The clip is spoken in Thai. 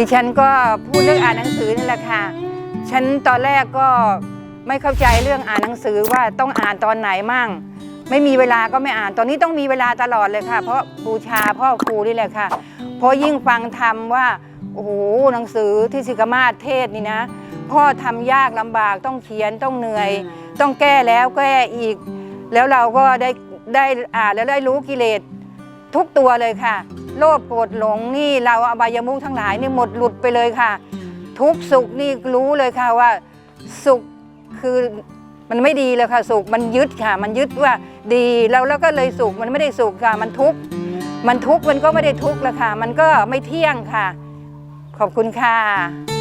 ดิฉันก็พูดเรื่องอ่านหนังสือนี่แหละค่ะ ฉันตอนแรกก็ไม่เข้าใจเรื่องอ่านหนังสือว่าต้องอ่านตอนไหนมั่ง ไม่มีเวลาก็ไม่อ่าน ตอนนี้ต้องมีเวลาตลอดเลยค่ะ เพราะบูชาพ่อครูนี่แหละค่ะ เพราะยิ่งฟังธรรมว่า โอ้โห หนังสือที่สิกมาศเทศนี่นะ พ่อทำยากลำบากต้องเขียนต้องเหนื่อย ต้องแก้แล้วแก้อีก แล้วเราก็ได้ได้อ่านแล้วได้รู้กิเลสทุกตัวเลยค่ะ โลภโกรธหลงนี่เราอบายมุขทั้งหลายนี่หมดหลุดไปเลยค่ะ ทุกสุขนี่รู้เลยค่ะว่า สุขคือมันไม่ดีเลยค่ะสุขมันยึดค่ะ มันยึดว่าดีแล้วแล้วก็เลยสุขมันไม่ได้สุขค่ะ มันทุกข์มันทุกข์มันก็ไม่ได้ทุกข์แล้วค่ะ มันก็ไม่เที่ยงค่ะ ขอบคุณค่ะ